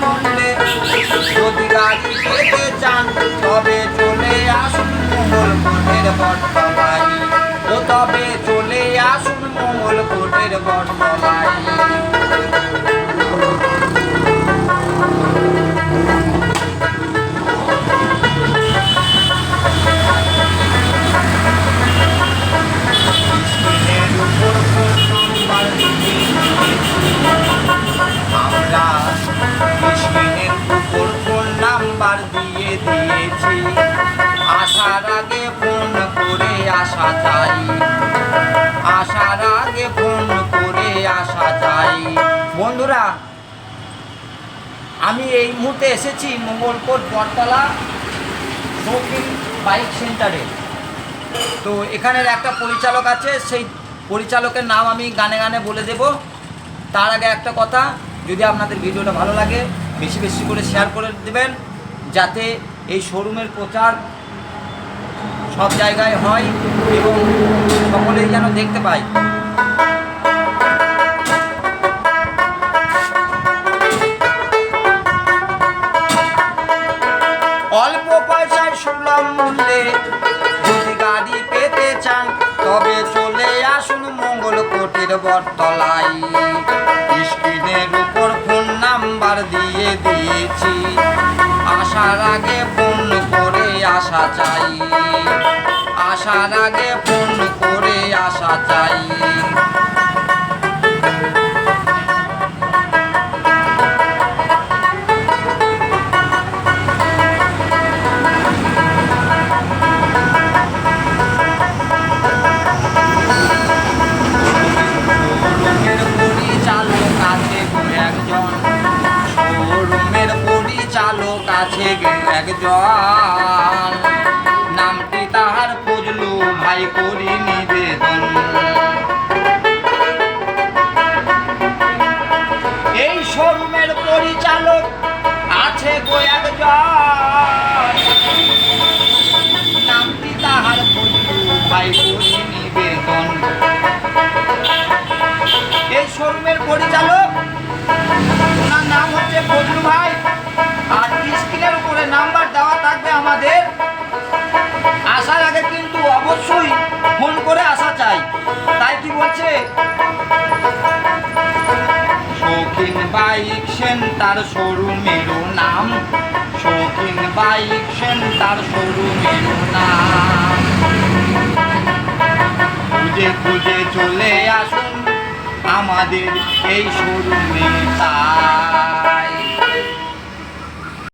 মূল্যে যদি চান, তবে চলে আসুন মঙ্গল কোটের বর্তমানে তবে চলে আসুন মঙ্গল কোটের বর্তমানে বন্ধুরা, আমি এই মুহূর্তে এসেছি মঙ্গলকোট বটতলা শৌখিন বাইক সেন্টারে। তো এখানের একটা পরিচালক আছে, সেই পরিচালকের নাম আমি গানে গানে বলে দেব। তার আগে একটা কথা, যদি আপনাদের ভিডিওটা ভালো লাগে, বেশি বেশি করে শেয়ার করে দেবেন, যাতে এই শোরুমের প্রচার সব জায়গায় হয় এবং সকলেই যেন দেখতে পায়। তবে চলে আসুন মঙ্গল কোটির বটতলাই স্ক্রিনের উপর ফোন নাম্বার দিয়ে দিয়েছি। আসার আগে ফোন করে আসা চাই। আসার আগে ফোন করে আসা চাই। একজন নামটি তাহার ফজলু ভাই করি নিবেদন। এই শোরুমের পরিচালক আছে গো একজন নামটি তাহার ফজলু ভাই করি নিবেদন। এই শোরুমের পরিচালক, ওনার নাম হচ্ছে ফজলু ভাই। বলছে শৌখিন বাইক সেন্টার শোরুমেরও নাম। শৌখিন বাইক সেন্টার শোরুমেরও নাম। খুঁজে খুঁজে চলে আসুন, আমাদের এই শোরুমে তাই।